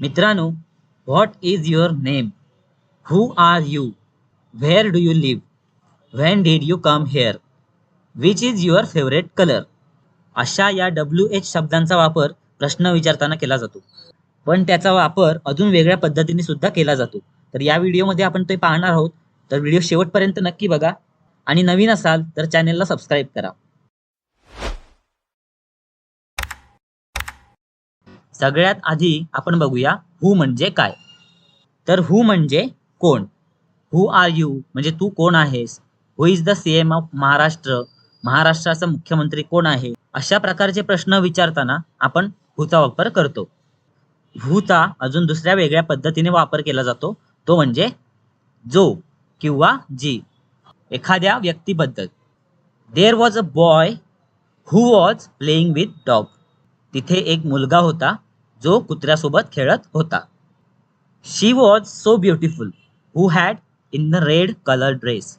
मित्रांनो what is your name who are you where do you live when did you come here which is your favourite colour अशा या W H शब्दांचा वापर प्रश्न विचारताना केला जातो. पण त्याचा वापर अजून वेगळ्या पद्धतीने सुद्धा केला जातो. तर या व्हिडिओमध्ये आपण ते पाहणार आहोत. तर व्हिडिओ शेवटपर्यंत नक्की बघा. आणि नवीन असाल तर चॅनेलला सबस्क्राईब करा. सगळ्यात आधी आपण बघूया हु म्हणजे काय. तर हू म्हणजे कोण? हु आर यू म्हणजे तू कोण आहेस? Who is the C M of Maharashtra महाराष्ट्राचा मुख्यमंत्री कोण आहे? अशा प्रकारचे प्रश्न विचारताना आपण हुचा वापर करतो. हुचा अजून दुसऱ्या वेगळ्या पद्धतीने वापर केला जातो. तो म्हणजे जो किंवा जी. एखाद्या व्यक्तीबद्दल. There was a boy who was playing with dog तिथे एक मुलगा होता. जो कुत्र्यासोबत खेळत होता. She was so beautiful who had in the red colour dress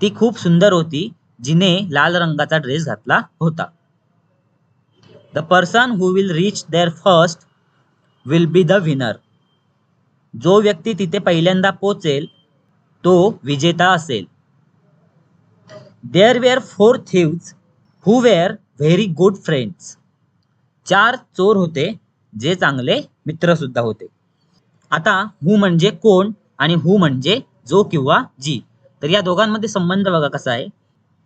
ती खूप सुंदर होती जिने लाल रंगाचा ड्रेस घातला होता. The person who will reach there first will be the winner जो व्यक्ती तिथे पहिल्यांदा पोचेल तो विजेता असेल. There were four thieves who were very good friends चार चोर होते जे चांगले मित्र सुद्धा होते. आता हू म्हणजे कोण आणि हू म्हणजे जो किंवा जी? तर या दोघांमध्ये संबंध बघा कसा आहे.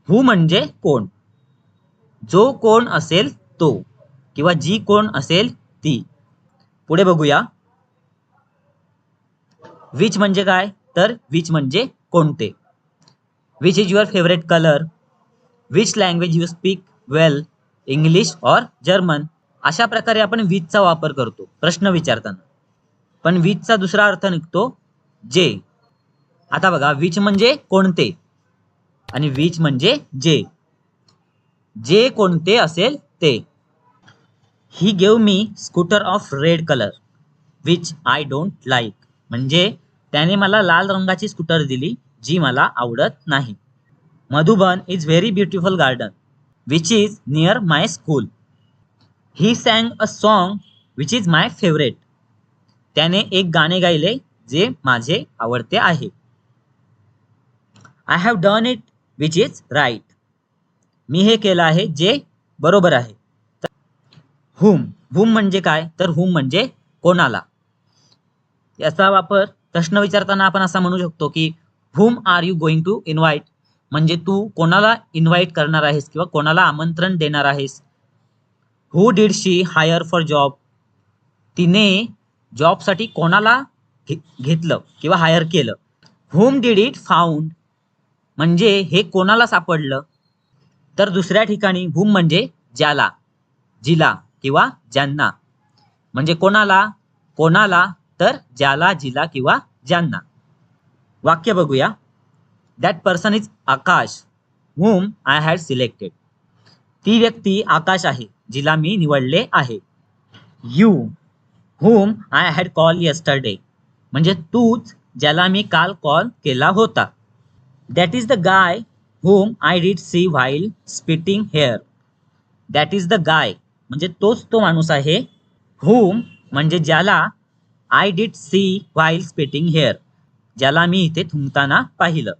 हू म्हणजे कोण? जो कोण असेल तो किंवा जी कोण असेल ती. पुढे बघूया. विच म्हणजे काय? तर विच म्हणजे कोणते? Which is your favourite colour. Which language you speak well English or German. अशा प्रकारे आपण वीजचा वापर करतो प्रश्न विचारताना. पण वीजचा दुसरा अर्थ निघतो जे. आता बघा विच म्हणजे कोणते? आणि वीज म्हणजे जे. जे कोणते असेल ते. He gave me scooter of red colour which I don't like म्हणजे त्याने मला लाल रंगाची स्कूटर दिली जी मला आवडत नाही. Madhuban is very beautiful garden which is near my school he sang a song which is my favourite त्याने एक गाणे गायले जे माझे आवडते आहे. I have done it which is right मी हे केलं आहे जे बरोबर आहे. हुम हुम म्हणजे काय? तर हुम म्हणजे कोणाला? याचा वापर प्रश्न विचारताना आपण असा म्हणू शकतो की whom are you going to invite म्हणजे तू कोणाला इन्व्हाइट करणार आहेस किंवा कोणाला आमंत्रण देणार आहेस? Who did she hire for job तिने जॉबसाठी कोणाला घे घेतलं किंवा हायर केलं? हुम डीड इट फाउंड म्हणजे हे कोणाला सापडलं? तर दुसऱ्या ठिकाणी हुम म्हणजे ज्याला जिला किंवा ज्यांना. म्हणजे कोणाला कोणाला तर ज्याला जिला किंवा ज्यांना. वाक्य बघूया. That person is Akash whom I had selected ती व्यक्ती आकाश आहे जिला मी निवडले आहे. You whom I had call yesterday म्हणजे तूच ज्याला मी काल कॉल केला होता. That is the guy whom I did see while spitting here that is the guy म्हणजे तोच तो माणूस आहे हुम म्हणजे ज्याला I did see while spitting here ज्याला मी इथे थुंकताना पाहिलं.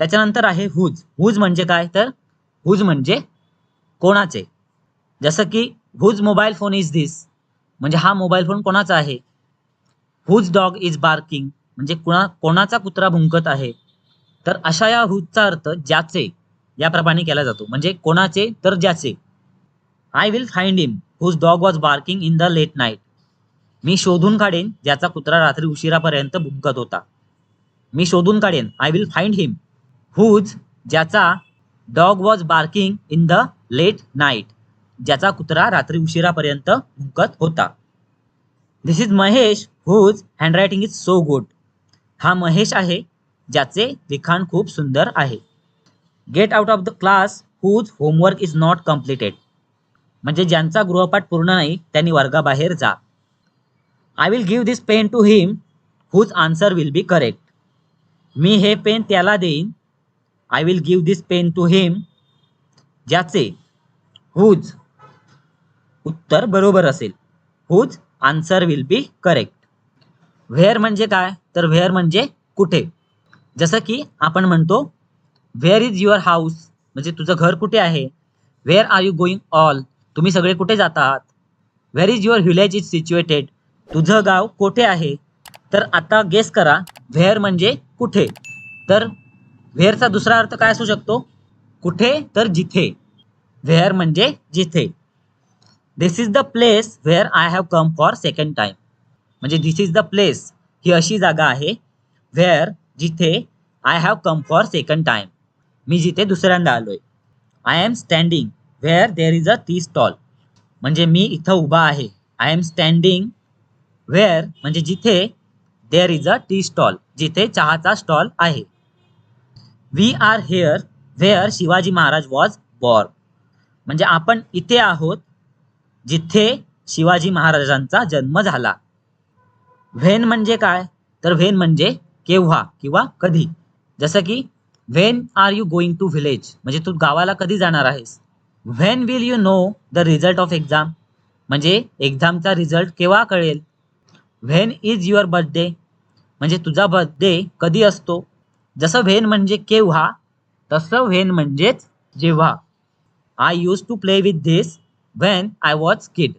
त्याच्यानंतर आहे हुज हुज म्हणजे काय तर? हुज म्हणजे कोणाचे? जसं की whose mobile phone is this म्हणजे हा मोबाईल फोन कोणाचा आहे? हुज डॉग इज बार्किंग म्हणजे कोणा कोणाचा कुत्रा भुंकत आहे? तर अशा या हुजचा अर्थ ज्याचे याप्रमाणे केला जातो. म्हणजे कोणाचे तर ज्याचे. I will find him whose dog was barking in the late night मी शोधून काढेन ज्याचा कुत्रा रात्री उशिरापर्यंत भुंकत होता. मी शोधून काढेन. I will find him whose ज्याचा dog was barking in the late night ज्याचा कुत्रा रात्री उशिरापर्यंत भुंकत होता. This is Mahesh whose handwriting is so good हा महेश आहे ज्याचे लिखाण खूप सुंदर आहे. Get out of the class whose homework is not completed म्हणजे ज्यांचा गृहपाठ पूर्ण नाही त्यांनी वर्गाबाहेर जा. I will give this pen to him whose answer will be correct मी हे पेन त्याला देईन. I will give this pen to him ज्याचे हुज उत्तर बरोबर असेल. Whose answer will be correct where म्हणजे काय? तर व्हेअर म्हणजे कुठे? जसं की आपण म्हणतो व्हेअर इज युअर हाऊस म्हणजे तुझं घर कुठे आहे? Where are you going all तुम्ही सगळे कुठे जातात where is your village is situated तुझं गाव कोठे आहे? तर आता गेस करा व्हेअर म्हणजे कुठे? तर व्हेअरचा दुसरा अर्थ काय असू शकतो? कुठे तर जिथे. व्हेअर म्हणजे जिथे. This is the place where I have come for second time म्हणजे दिस इज द प्लेस ही अशी जागा आहे व्हेअर जिथे I have come for second time मी जिथे दुसऱ्यांदा आलोय. I am standing where there is a tea stall म्हणजे मी इथं उभा आहे. आय एम स्टँडिंग व्हेअर म्हणजे जिथे there is a tea stall जिथे चहाचा स्टॉल आहे. We are here where Shivaji Maharaj was born म्हणजे आपण इथे आहोत जिथे शिवाजी महाराजांचा जन्म झाला. व्हेन म्हणजे काय? तर व्हेन म्हणजे केव्हा किंवा कधी? जसं की when are you going to village? म्हणजे तू गावाला कधी जाणार आहेस? When will you know the result of exam? म्हणजे एक्झामचा रिझल्ट केव्हा कळेल? When is your birthday? म्हणजे तुझा बर्थडे कधी असतो? जसं व्हेन म्हणजे केव्हा तसं व्हेन म्हणजेच जेव्हा. I use to play with this when I was kid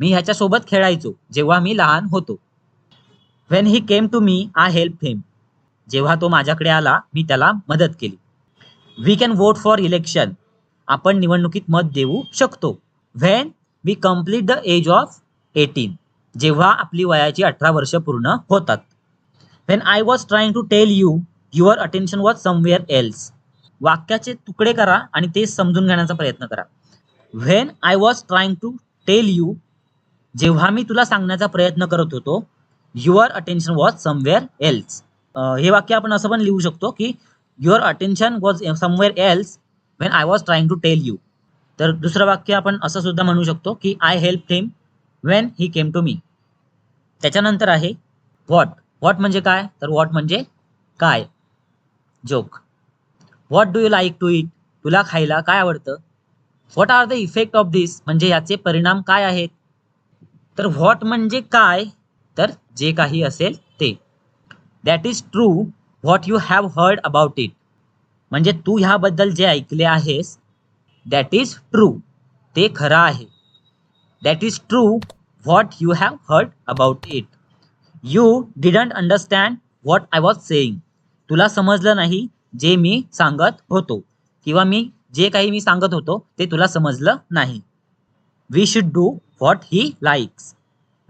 मी ह्याच्यासोबत खेळायचो जेव्हा मी लहान होतो. When he came to me I help him जेव्हा तो माझ्याकडे आला मी त्याला मदत केली. We can vote for election आपण निवडणुकीत मत देऊ शकतो. When we complete the age of eighteen जेव्हा आपली वयाची अठरा वर्ष पूर्ण होतात. When I was trying to tell you your attention was somewhere else वाक्याचे तुकडे करा आणि ते समजून घेण्याचा प्रयत्न करा. When I was trying to tell you जेव्हा मी तुला सांगण्याचा प्रयत्न करत होतो your attention was somewhere else हे वाक्य आपण असं पण लिहू शकतो की your attention was somewhere else when I was trying to tell you तर दुसरं वाक्य आपण असं सुद्धा म्हणू शकतो की I help him when he came to me त्याच्यानंतर आहे व्हॉट व्हॉट म्हणजे काय? तर व्हॉट म्हणजे काय? Joke what do you like to eat तुला खायला काय आवडतं? What are the effect of this म्हणजे याचे परिणाम काय आहेत? तर व्हॉट म्हणजे काय? तर जे काही असेल ते. That is true what you have heard about it म्हणजे तू ह्याबद्दल जे ऐकले आहेस दॅट इज ट्रू ते खरं आहे. That is true what you have heard about it you didn't understand what I was saying तुला समजलं नाही? जे मी सांगत होतो किंवा मी जे काही मी सांगत होतो ते तुला समजलं नाही. We should do what he likes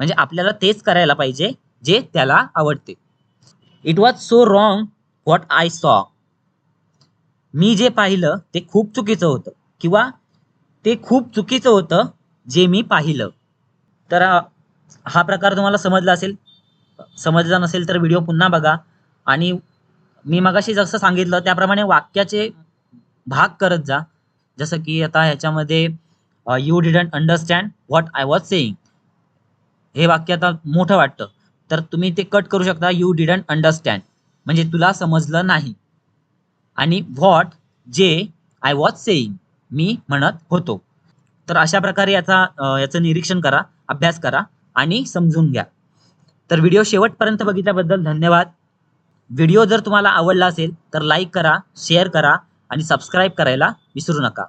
म्हणजे आपल्याला तेच करायला पाहिजे जे त्याला आवडते. It was so wrong what I saw मी जे पाहिलं ते खूप चुकीचं होतं किंवा ते खूप चुकीचं होतं जे मी पाहिलं. तर हा हा प्रकार तुम्हाला समजला असेल. समजला नसेल तर व्हिडिओ पुन्हा बघा. आणि मी मगाशी जसं सांगितलं त्याप्रमाणे वाक्याचे भाग करत जा. जसं की आता ह्याच्यामध्ये you didn't understand what I was saying हे वाक्य आता मोठं वाटतं. तर तुम्ही ते कट करू शकता यू डिडंट अंडरस्टँड म्हणजे तुला समजलं नाही. आणि व्हॉट जे आय वॉज सेईंग मी म्हणत होतो. तर अशा प्रकारे याचा याचं निरीक्षण करा अभ्यास करा आणि समजून घ्या. तर व्हिडिओ शेवटपर्यंत बघितल्याबद्दल धन्यवाद. व्हिडिओ जर तुम्हाला आवडला असेल तर लाईक करा शेअर करा आणि सबस्क्राईब करायला विसरू नका.